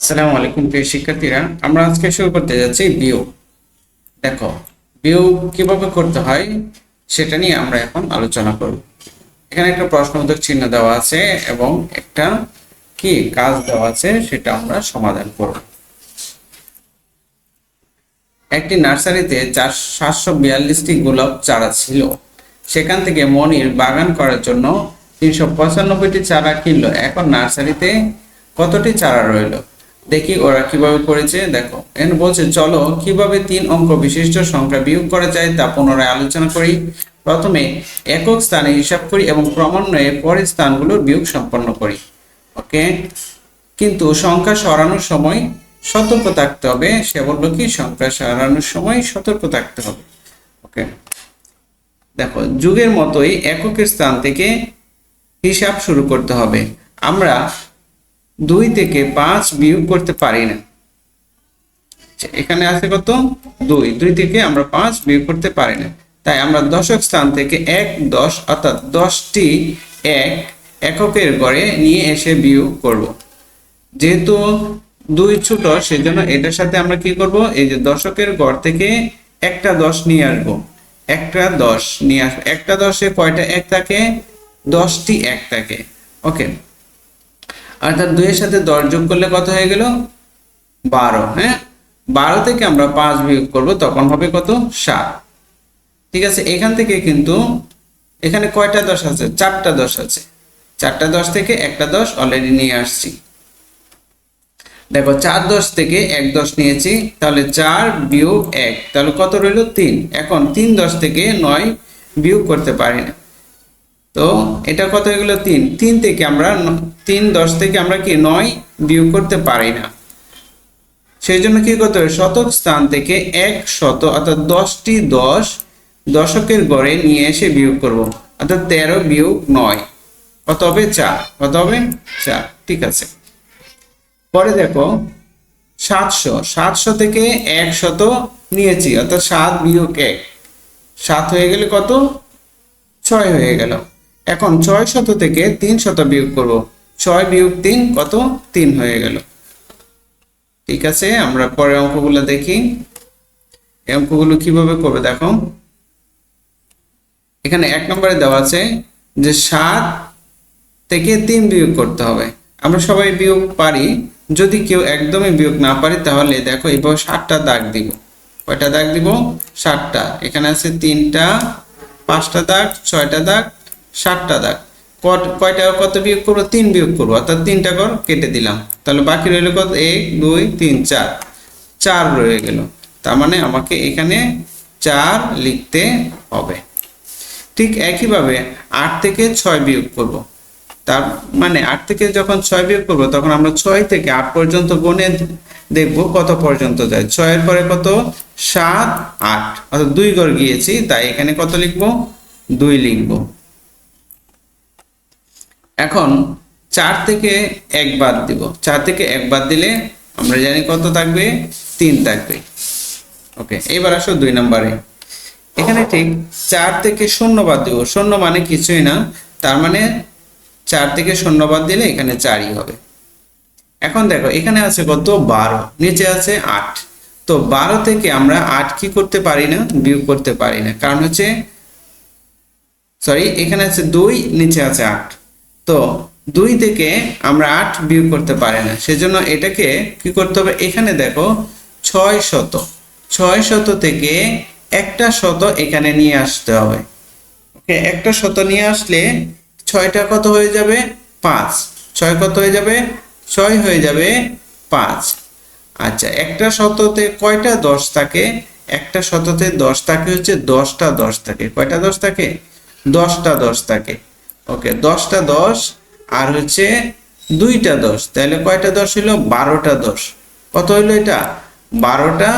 আসসালামু আলাইকুম প্রিয় শিক্ষার্থীরা, আমরা আজকে শুরু করতে যাচ্ছি বিয়োগ। দেখো, বিয়োগ কীভাবে করতে হয় সেটা নিয়ে আমরা এখন আলোচনা করব। এখানে একটা প্রশ্নবোধক চিহ্ন দেওয়া আছে এবং একটা কি কাজ দেওয়া আছে সেটা আমরা সমাধান করব। একটি নার্সারিতে চার সাতশো বিয়াল্লিশটি গোলাপ চারা ছিল। সেখান থেকে মনির বাগান করার জন্য তিনশো পঁচানব্বইটি চারা কিনলো। এখন নার্সারিতে কতটি চারা রইল? দেখি ওরা কীভাবে করেছে, দেখো। এখানে বলছে, চলো, কীভাবে তিন অঙ্ক বিশিষ্ট সংখ্যা বিয়োগ করা যায় তা পুনরায় আলোচনা করি। প্রথমে একক স্থানে হিসাব করি এবং ক্রমান্বয়ে পরের স্থানগুলোর বিয়োগ সম্পন্ন করি। ওকে? কিন্তু সংখ্যা সরানোর সময় সতর্ক থাকতে হবে। সে বলল, কি সংখ্যা সরানোর সময় সতর্ক থাকতে হবে? ওকে? দেখো, যুগের মতোই এককের স্থান থেকে হিসাব শুরু করতে হবে। আমরা দুই থেকে পাঁচ বিয়োগ করতে পারি না। আচ্ছা, এখানে আছে কত? দুই। দুই থেকে আমরা পাঁচ বিয়োগ করতে পারি না। তাই আমরা দশক স্থান থেকে এক দশ অর্থাৎ দশটি এক এককের গড়ে নিয়ে এসে বিয়োগ করব। যেহেতু দুই ছোট সেজন্য এটার সাথে আমরা কি করব? এই যে দশকের গড় থেকে একটা দশ নিয়ে আসব। একটা দশ নিয়ে আসব একটা দশে কয়টা এক থাকে? দশটি এক থাকে। ওকে। অর্থাৎ দুইয়ের সাথে দশ যোগ করলে কত হয়ে গেল? বারো হ্যাঁ? বারো থেকে আমরা পাঁচ বিয়োগ করব, তখন হবে কত? সাত। ঠিক আছে? এখান থেকে কিন্তু এখানে কয়টা দশ আছে? চারটা দশ আছে। চারটা দশ থেকে একটা দশ অলরেডি নিয়ে আসছি। দেখো, চার দশ থেকে এক দশ নিয়েছি, তাহলে চার বিয়োগ এক, তাহলে কত রইল? তিন। এখন তিন দশ থেকে নয় বিয়োগ করতে পারি না। তো এটা কত হয়ে গেল তিন? তিন থেকে আমরা তিন, দশ থেকে আমরা কি নয় বিয়োগ করতে পারি না। সেই জন্য কি করতে হবে? শতক স্থান থেকে এক শত, অর্থাৎ দশটি দশ দশকের গড়ে নিয়ে এসে বিয়োগ করব, অর্থাৎ তেরো বিয়োগ নয়। কত হবে? চার। কত হবে? চার। ঠিক আছে। পরে দেখো, সাতশো। সাতশো থেকে একশত নিয়েছি, অর্থাৎ সাত বিয়োগ এক। সাত হয়ে গেলে কত? ছয় হয়ে গেল। এখন ছয় শত থেকে তিন শত বিয়োগ করব। ছয় বিয়োগ তিন, কত? তিন হয়ে গেল। ঠিক আছে, আমরা পরে অঙ্কগুলো দেখি। এই অঙ্কগুলো কীভাবে করবে দেখো। এখানে এক নম্বরে দেওয়া আছে যে সাত থেকে তিন বিয়োগ করতে হবে। আমরা সবাই বিয়োগ পারি। যদি কেউ একদমই বিয়োগ না পারি, তাহলে দেখো এইভাবে ষাটটা দাগ দিব। কয়টা দাগ দিব? ষাটটা এখানে আছে তিনটা, পাঁচটা দাগ, ছয়টা দাগ সাতটা দাগ। কয়টা, কত বিয়োগ করব? তিন বিয়োগ করব। অর্থাৎ তিনটা কর কেটে দিলাম। তাহলে বাকি রইল কত? এক, দুই, তিন, চার। চার রয়ে গেল। তার মানে আমাকে এখানে চার লিখতে হবে। ঠিক একইভাবে আট থেকে ছয় বিয়োগ করব। তার মানে আট থেকে যখন ছয় বিয়োগ করব, তখন আমরা ছয় থেকে আট পর্যন্ত গণে দেখব কত পর্যন্ত যায়। ছয়ের পরে কত? সাত, আট। অর্থাৎ দুই গড় গিয়েছি, তাই এখানে কত লিখব? দুই লিখব। এখন চার থেকে এক বাদ দিব। চার থেকে এক বাদ দিলে আমরা জানি কত থাকবে? তিন থাকবে। ওকে, এবার আসো দুই নম্বরে। এখানে ঠিক চার থেকে শূন্য বাদ দেবো। শূন্য মানে কিছুই না। তার মানে চার থেকে শূন্য বাদ দিলে এখানে চারই হবে। এখন দেখো, এখানে আছে কত? বারো। নিচে আছে আট। তো বারো থেকে আমরা আট কি করতে পারি না? বিয়োগ করতে পারি না। কারণ হচ্ছে সরি এখানে আছে দুই, নিচে আছে আট। তো দুই থেকে আমরা আট বিয়োগ করতে পারি না। সেজন্য এটাকে কি করতে হবে? এখানে দেখো, ছয় শত। ছয় শত থেকে একটা শত এখানে নিয়ে আসতে হবে। ওকে, একটা শত নিয়ে আসলে ছয়টা কত হয়ে যাবে? পাঁচ। ছয় কত হয়ে যাবে? ছয় হয়ে যাবে পাঁচ। আচ্ছা একটা শততে কয়টা দশ থাকে? একটা শততে দশ থাকে হচ্ছে দশটা দশ থাকে। কয়টা দশ থাকে? দশটা দশ থাকে। ওকে, দশটা দশ আর হচ্ছে দুইটা দশ। তাহলে কয়টা দশ হলো? বারোটা দশ। কত হইল এটা? বারোটা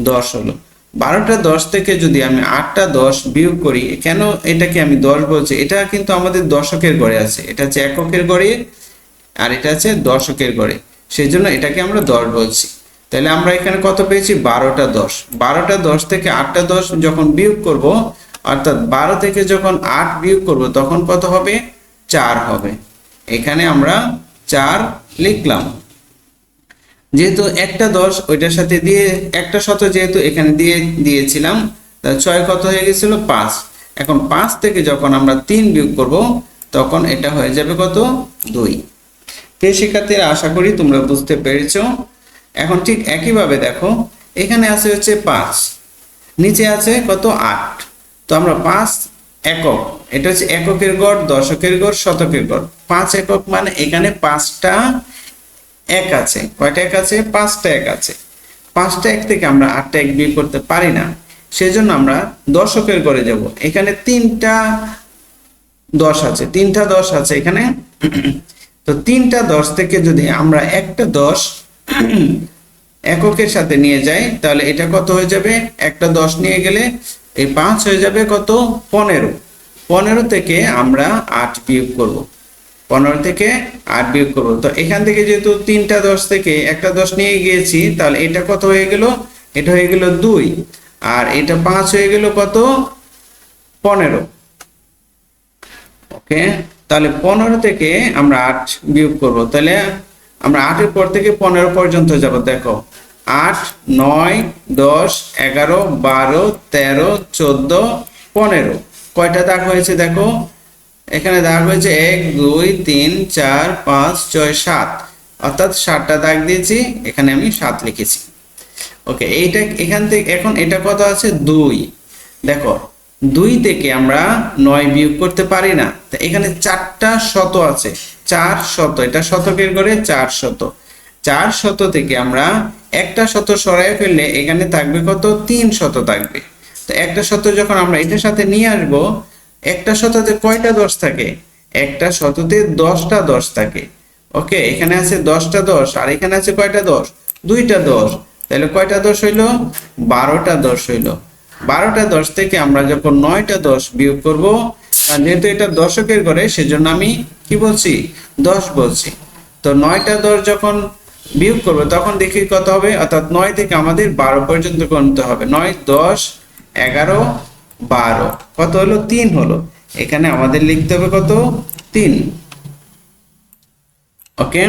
দশ হলো। বারোটা দশ থেকে যদি আমি আটটা দশ বিয়োগ করি, কেন এটাকে আমি দশ বলছি? এটা কিন্তু আমাদের দশকের গড়ে আছে। এটা হচ্ছে এককের গড়ে আর এটা আছে দশকের গড়ে। সেই জন্য এটাকে আমরা দশ বলছি। তাহলে আমরা এখানে কত পেয়েছি? বারোটা দশ। বারোটা দশ থেকে আটটা দশ যখন বিয়োগ করব অর্থাৎ বারো থেকে যখন আট বিয়োগ করব, তখন কত হবে? চার হবে। এখানে আমরা চার লিখলাম। যেহেতু একটা দশ, ওইটার সাথে দিয়ে একটা শত যেহেতু এখানে দিয়ে দিয়েছিলাম তাহলে ছয় কত হয়ে গেছিল? পাঁচ। এখন পাঁচ থেকে যখন আমরা তিন বিয়োগ করব, তখন এটা হয়ে যাবে কত? দুই। প্রিয় শিক্ষার্থীরা আশা করি তোমরা বুঝতে পেরেছ। এখন ঠিক একইভাবে দেখো, এখানে আছে হচ্ছে পাঁচ, নিচে আছে কত? আট। তো আমরা পাঁচ একক, এটা হচ্ছে এককের গড়, দশকের গড়, শতকের গড়। পাঁচ একক মানে এখানে পাঁচটা এক আছে। কয়টা এক আছে? পাঁচটা এক আছে। পাঁচটা এক থেকে আমরা আটটা এক বিয়ে করতে পারি না। সেজন্য আমরা দশকের গড়ে যাব। এখানে তিনটা দশ আছে। তিনটা দশ আছে এখানে। তো তিনটা দশ থেকে যদি আমরা একটা দশ এককের সাথে নিয়ে যাই, তাহলে এটা কত হয়ে যাবে? একটা দশ নিয়ে গেলে এই পাঁচ হয়ে যাবে কত? পনেরো। পনেরো থেকে আমরা আট বিয়োগ করব। পনেরো থেকে আট বিয়োগ করব। তো এখান থেকে যেহেতু তিনটা দশ থেকে একটা দশ নিয়ে গিয়েছি, তাহলে এটা কত হয়ে গেল? এটা হয়ে গেল দুই। আর এটা পাঁচ হয়ে গেল কত? পনেরো। ওকে? তাহলে পনেরো থেকে আমরা আট বিয়োগ করব। তাহলে আমরা আটের পর থেকে পনেরো পর্যন্ত যাব। দেখো আট, নয়, দশ, এগারো, বারো, তেরো, চোদ্দ, পনেরো। কয়টা দাগ হয়েছে দেখো? এখানে দাগ হয়েছে এক, দুই, তিন, চার, পাঁচ, ছয়, সাত। অর্থাৎ সাতটা দাগ দিয়েছি, এখানে আমি সাত লিখেছি। ওকে, এইটা এখান থেকে এখন এটা কত আছে? দুই। দেখো, দুই থেকে আমরা নয় বিয়োগ করতে পারি না। তা এখানে চারটা শত আছে। চার শত। এটা শতকের করে চার শত। চার শত থেকে আমরা একটা শত সরাই ফেললে এখানে থাকবে কত? তিন শত থাকবে। তো একটা শত যখন আমরা এটার সাথে নিয়ে আসব, একটা শততে কয়টা দশ থাকে? একটা শততে দশটা দশ থাকে। ওকে, এখানে আছে দশটা দশ, আর এখানে আছে কয়টা দশ? দুইটা দশ। তাহলে কয়টা দশ হইল? বারোটা দশ হইল। বারোটা দশ থেকে আমরা যখন নয়টা দশ বিয়োগ করব যেহেতু এটা দশকের ঘরে, সেজন্য আমি কি বলছি? দশ বলছি। তো নয়টা দশ যখন বিয়োগ করব, তখন দেখি কত হবে? অর্থাৎ নয় থেকে আমাদের বারো পর্যন্ত গুনতে হবে। নয়, দশ, এগারো, বারো। কত হলো? তিন হলো। এখানে আমাদের লিখতে হবে কত? তিন। ওকে?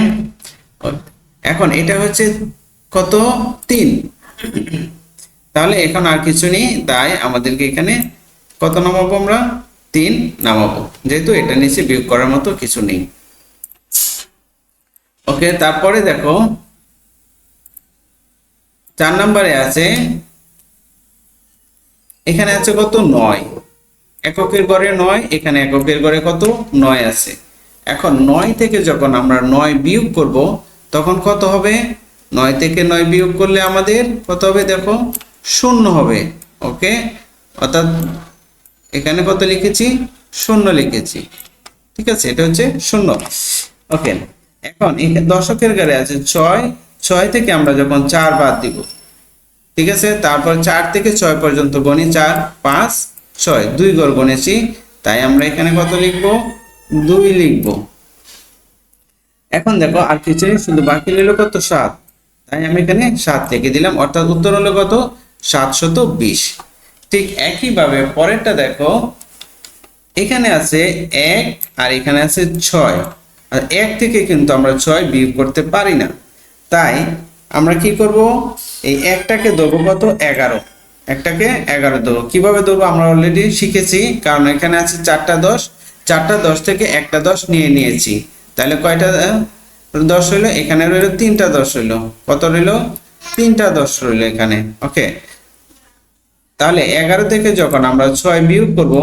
এখন এটা হচ্ছে কত? তিন। তাহলে এখন আর কিছু নেই, তাই আমাদেরকে এখানে কত নামাবো আমরা? তিন নামাবো। যেহেতু এটা নিচে বিয়োগ করার মতো কিছু নেই। ওকে তারপরে দেখো, চার নম্বরে আছে, এখানে আছে কত? নয়। এককের গড়ে নয়, এখানে এককের গড়ে কত? নয় আছে। এখন নয় থেকে যখন আমরা নয় বিয়োগ করব, তখন কত হবে? নয় থেকে নয় বিয়োগ করলে আমাদের কত হবে দেখো? শূন্য হবে। ওকে অর্থাৎ এখানে কত লিখেছি? শূন্য লিখেছি। ঠিক আছে? এটা হচ্ছে শূন্য। ওকে এখন দশকের গাড়ি আছে ছয় ছয় থেকে আমরা যখন চার বাদ দিব, ঠিক আছে? তারপর চার থেকে ছয় পর্যন্ত গণি, চার, পাঁচ, ছয়, দুই গড় গণেছি। তাই আমরা এখানে কত লিখব? দুই লিখব। এখন দেখো, আর কিছু শুধু বাকি রইল কত? সাত। তাই আমি এখানে সাত থেকে দিলাম, অর্থাৎ উত্তর হলো কত? সাতশত বিশ ঠিক একইভাবে পরেরটা দেখো, এখানে আছে এক আর এখানে আছে ছয়। আর এক থেকে কিন্তু আমরা ছয় বিয়োগ করতে পারি না। তাই আমরা কি করব? এই একটাকে দেবো কত? এগারো। একটাকে এগারো দেবো। কীভাবে দেবো? আমরা অলরেডি শিখেছি। কারণ এখানে আছে চারটা দশ। চারটা দশ থেকে একটা দশ নিয়ে নিয়েছি। তাহলে কয়টা? দশ হইল, এখানে রইল তিনটা দশ হইল। কত রইল? তিনটা দশ রইল এখানে। ওকে তাহলে এগারো থেকে যখন আমরা ছয় বিয়োগ করব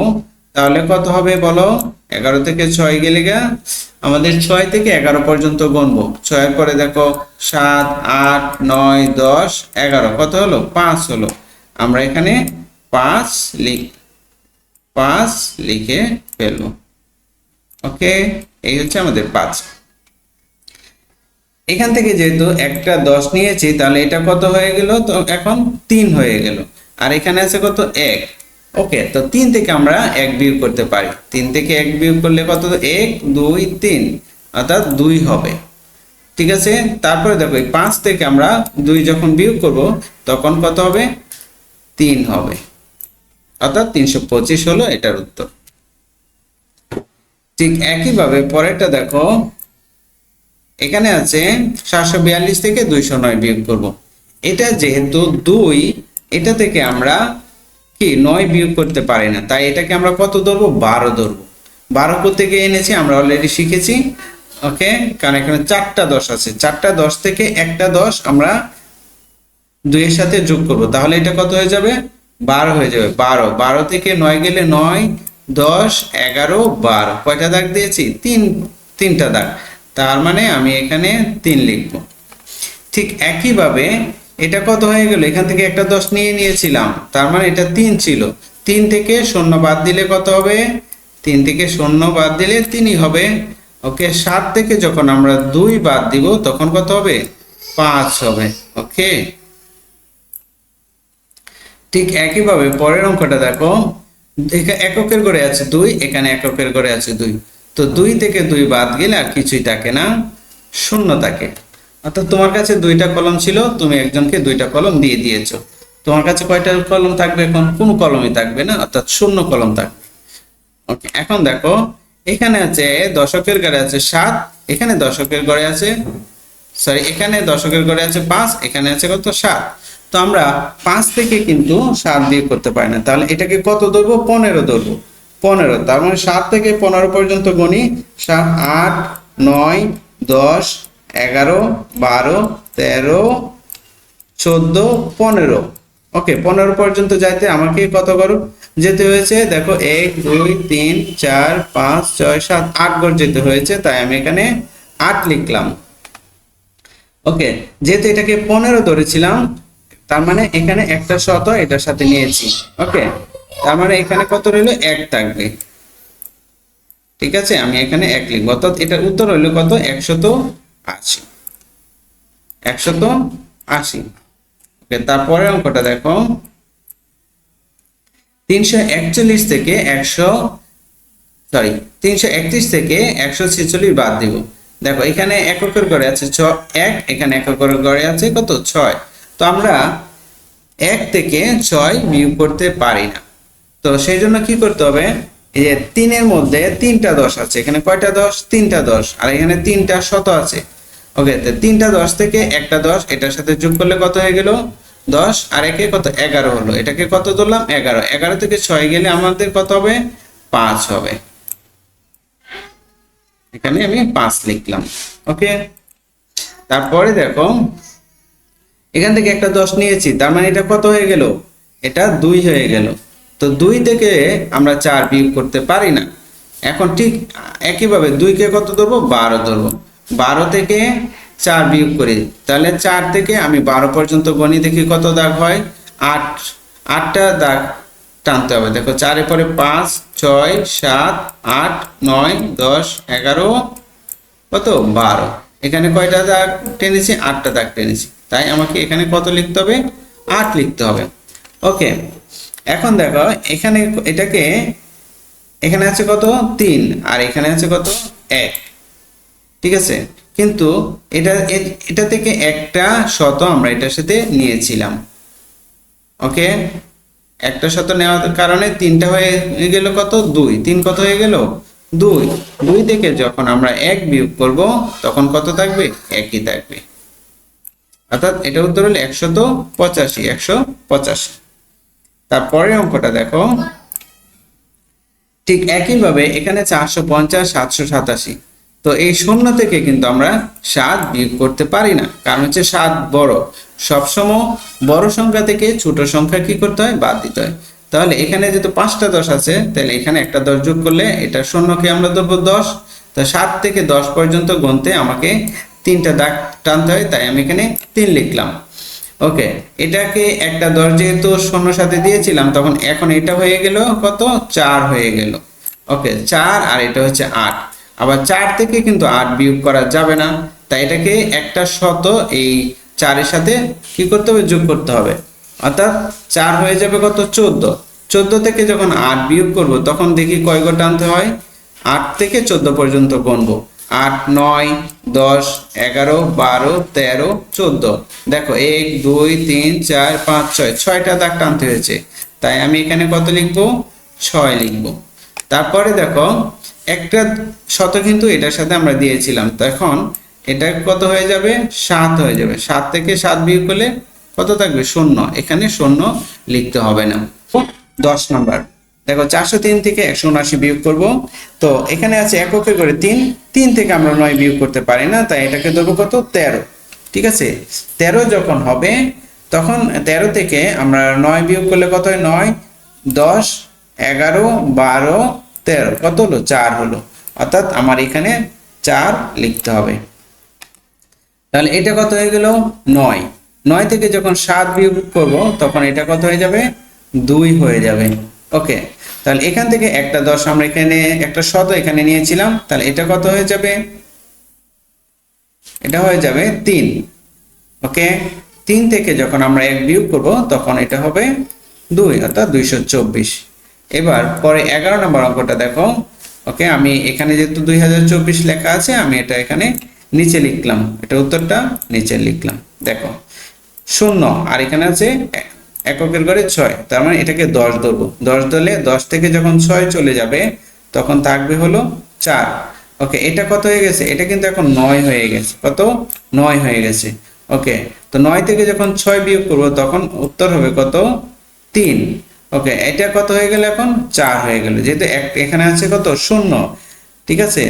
তাহলে কত হবে বলো? এগারো থেকে ছয় গেলে গা? আমাদের ছয় থেকে এগারো পর্যন্ত গুনবো। ছয়ের পরে দেখো, সাত, আট, নয়, দশ, এগারো। কত হলো? পাঁচ হলো। আমরা এখানে পাঁচ লিখ পাঁচ লিখে ফেলব। ওকে? এই হচ্ছে আমাদের পাঁচ। এখান থেকে যেহেতু একটা দশ নিয়েছি, তাহলে এটা কত হয়ে গেল? তো এখন তিন হয়ে গেল। আর এখানে আছে কত? এক। ওকে তো তিন থেকে আমরা এক বিয়োগ করতে পারি। তিন থেকে এক বিয়োগ করলে কত? এক, দুই, তিন। অর্থাৎ দুই হবে। ঠিক আছে? তারপরে দেখো পাঁচ থেকে আমরা দুই যখন বিয়োগ করব, তখন কত হবে? তিন হবে। অর্থাৎ তিনশো পঁচিশ হলো এটার উত্তর। ঠিক একইভাবে পরেরটা দেখো, এখানে আছে সাতশো বিয়াল্লিশ থেকে দুইশো নয় বিয়োগ করব। এটা যেহেতু দুই, এটা থেকে আমরা কি? নয় বিয়োগ করতে পারি না। তাই এটাকে আমরা কত ধরবো? বারো ধরবো। বারো থেকে এনেছি? আমরা অলরেডি শিখেছি। ওকে? কারণ এখানে চারটা দশ আছে। চারটা দশ থেকে একটা দশ আমরা দুইয়ের সাথে যোগ করব। তাহলে এটা কত হয়ে যাবে? বারো হয়ে যাবে। বারো। বারো থেকে নয় গেলে নয়, দশ, এগারো, বারো। কয়টা দাগ দিয়েছি? তিন, তিনটা দাগ। তার মানে আমি এখানে তিন লিখব। ঠিক একইভাবে এটা কত হয়ে গেল? এখান থেকে একটা দশ নিয়ে নিয়েছিলাম। তার মানে এটা তিন ছিল। তিন থেকে শূন্য বাদ দিলে কত হবে? তিন থেকে শূন্য বাদ দিলে তিনই হবে। ওকে, সাত থেকে যখন আমরা দুই বাদ দিব, তখন কত হবে? পাঁচ হবে। ওকে? ঠিক একইভাবে পরের অঙ্কটা দেখো। এককের ঘরে আছে দুই, এখানে এককের ঘরে আছে দুই। তো দুই থেকে দুই বাদ গেলে আর কিছুই থাকে না। শূন্য থাকে। অর্থাৎ তোমার কাছে দুইটা কলম ছিল, তুমি একজনকে দুইটা কলম দিয়ে দিয়েছ। তোমার কাছে কয়টা কলম থাকবে এখন? কোনো কলমই থাকবে না, অর্থাৎ শূন্য কলম থাকবে। ওকে এখন দেখো, এখানে আছে দশকের ঘরে আছে সাত, এখানে দশকের ঘরে আছে সরি এখানে দশকের ঘরে আছে পাঁচ, এখানে আছে কত? সাত। তো আমরা পাঁচ থেকে কিন্তু সাত দিয়ে করতে পারি না। তাহলে এটাকে কত ধরবো? পনেরো ধরবো। পনেরো, তার মানে সাত থেকে পনেরো পর্যন্ত গণি সাত, আট, নয়, দশ এগারো, বারো, তেরো, চোদ্দ, পনেরো। ওকে পনেরো পর্যন্ত যাইতে আমাকে কত করো যেতে হয়েছে? দেখো, এক, দুই, তিন, চার, পাঁচ, ছয়, সাত, আট ঘর যেতে হয়েছে, তাই আমি এখানে আট লিখলাম। ওকে যেহেতু এটাকে পনেরো ধরেছিলাম, তার মানে এখানে একটা শত এটার সাথে নিয়েছি। ওকে তার মানে এখানে কত রইল? এক থাকবে। ঠিক আছে, আমি এখানে এক লিখব। অর্থাৎ এটার উত্তর হইল কত? একশত আশি। একশত আশি। তারপরে অঙ্কটা দেখো। তিনশো একচল্লিশ থেকে একশো সরি তিনশো একত্রিশ থেকে একশো ছেচল্লিশ বাদ দিব। দেখো, এখানে এককের ঘরে আছে ছ, এক, এখানে এককের ঘরে আছে কত? ছয়। তো আমরা এক থেকে ছয় বিয়োগ করতে পারি না। তো সেই জন্য কি করতে হবে? এই যে তিনের মধ্যে তিনটা দশ আছে, এখানে কয়টা দশ? তিনটা দশ, আর এখানে তিনটা শত আছে। ওকে তিনটা দশ থেকে একটা দশ, এটার সাথে যোগ করলে কত হয়ে গেল? দশ, আর একে কত? এগারো হলো। এটাকে কত ধরলাম? এগারো। এগারো থেকে ছয় গেলে আমাদের কত হবে? পাঁচ হবে। এখানে আমি পাঁচ লিখলাম। ওকে তারপরে দেখো, এখান থেকে একটা দশ নিয়েছি, তার মানে এটা কত হয়ে গেল? এটা দুই হয়ে গেল। তো দুই থেকে আমরা চার বিয়োগ করতে পারি না। এখন ঠিক একইভাবে দুইকে কত ধরবো? বারো ধরবো। বারো থেকে চার বিয়োগ করি। তাহলে চার থেকে আমি বারো পর্যন্ত গণি দেখি কত দাগ হয়? আট। আটটা দাগ টানতে হবে। দেখো চারে পরে পাঁচ, ছয়, সাত, আট, নয়, দশ, এগারো, কত? বারো। এখানে কয়টা দাগ টেনেছি? আটটা দাগ টেনেছি। তাই আমাকে এখানে কত লিখতে হবে? আট লিখতে হবে। ওকে। এখন দেখো, এখানে এটাকে, এখানে আছে কত? তিন। আর এখানে আছে কত? এক। ঠিক আছে? কিন্তু এটা এটা থেকে একটা শত আমরা এটার সাথে নিয়েছিলাম। ওকে? একটা শত নেওয়ার কারণে তিনটা হয়ে গেল কত? দুই। তিন কত হয়ে গেল? দুই। দুই থেকে যখন আমরা এক বিয়োগ করব, তখন কত থাকবে? একই থাকবে। অর্থাৎ এটা উত্তর হলো একশত পঁচাশি একশো পঁচাশি। তারপরের অঙ্কটা দেখো। ঠিক একইভাবে এখানে চারশো পঞ্চাশ, সাতাশি তো এই শূন্য থেকে কিন্তু আমরা সাত বিয়োগ করতে পারি না, কারণ হচ্ছে সাত বড়। সবসময় বড় সংখ্যা থেকে ছোট সংখ্যা কি করতে হয়? বাদ দিতে হয়। তাহলে এখানে যেহেতু পাঁচটা দশ আছে, তাহলে এখানে একটা দশ যোগ করলে এটা শূন্যকে আমরা ধরবো দশ। তো সাত থেকে দশ পর্যন্ত গুনতে আমাকে তিনটা দাগ টানতে হয়, তাই আমি এখানে তিন লিখলাম। ওকে এটাকে একটা দশ যেহেতু শূন্য সাথে দিয়েছিলাম, তখন এখন এটা হয়ে গেল কত? চার হয়ে গেল। ওকে চার আর এটা হচ্ছে আট। আবার চার থেকে কিন্তু আট বিয়োগ করা যাবে না। তাই এটাকে একটা শত এই চারের সাথে কি করতে হবে? যোগ করতে হবে। অর্থাৎ চার হয়ে যাবে কত? চোদ্দ। চোদ্দ থেকে যখন আট বিয়োগ করব, তখন দেখি কয় গো টানতে হয়? আট থেকে চোদ্দ পর্যন্ত গণবো আট, নয়, দশ, এগারো, বারো, তেরো, চোদ্দ। দেখো, এক, দুই, তিন, চার, পাঁচ, ছয়। ছয়টা দাগ টানতে হয়েছে। তাই আমি এখানে কত লিখব? ছয় লিখব। তারপরে দেখো, একটা শত কিন্তু এটার সাথে আমরা দিয়েছিলাম। তখন এটা কত হয়ে যাবে? সাত হয়ে যাবে। সাত থেকে সাত বিয়োগ করলে কত থাকবে? শূন্য। এখানে শূন্য লিখতে হবে না। দশ নম্বর। দেখো, চারশো তিন থেকে একশো উনআশি বিয়োগ করব। তো এখানে আছে এককে করে তিন তিন থেকে আমরা নয় বিয়োগ করতে পারি না, তাই এটাকে ধরবো কত? তেরো। ঠিক আছে? তেরো যখন হবে, তখন তেরো থেকে আমরা নয় বিয়োগ করলে কত হয়? নয়, দশ, এগারো, বারো, তেরো। কত হলো? চার হলো। অর্থাৎ আমার এখানে চার লিখতে হবে। তাহলে এটা কত হয়ে গেল? নয়। নয় থেকে যখন সাত বিয়োগ করব, তখন এটা কত হয়ে যাবে? দুই হয়ে যাবে। ওকে তাহলে এখান থেকে একটা দশ আমরা এখানে, একটা শত এখানে নিয়েছিলাম, তাহলে এটা কত হয়ে যাবে? এটা হয়ে যাবে তিন। ওকে তিন থেকে যখন আমরা এক বিয়োগ করব, তখন এটা হবে দুই, অর্থাৎ দুইশো চব্বিশ। এবার পরে এগারো নম্বর অঙ্কটা দেখো। ওকে আমি এখানে যেহেতু দুই হাজার চব্বিশ লেখা আছে, আমি এটা এখানে নিচে লিখলাম। এটা উত্তরটা নিচে লিখলাম। দেখো, শূন্য, আর এখানে আছে এককের ঘরে ছয়। তার মানে এটাকে দশ ধরবো। দশ ধরলে দশ থেকে যখন ছয় চলে যাবে, তখন থাকবে হলো চার। ওকে, এটা কত হয়ে গেছে? এটা কিন্তু এখন নয় হয়ে গেছে। কত? নয় হয়ে গেছে। ওকে, তো নয় থেকে যখন ছয় বিয়োগ করব, তখন উত্তর হবে কত? তিন। ওকে, এটা কত হয়ে গেল এখন? চার হয়ে গেল। যেহেতু এখানে আছে কত? শূন্য। ঠিক আছে?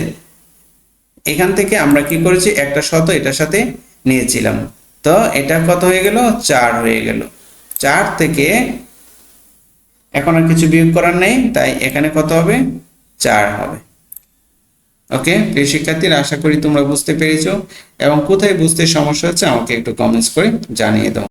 এখান থেকে আমরা কি করেছি? একটা শত এটার সাথে নিয়েছিলাম। তো এটা কত হয়ে গেল? চার হয়ে গেল। চার থেকে এখন আর কিছু বিয়োগ করার নেই, তাই এখানে কত হবে? চার হবে। ওকে প্রিয় শিক্ষার্থীরা, আশা করি তোমরা বুঝতে পেরেছ এবং কোথায় বুঝতে সমস্যা হচ্ছে আমাকে একটু কমেন্টস করে জানিয়ে দাও।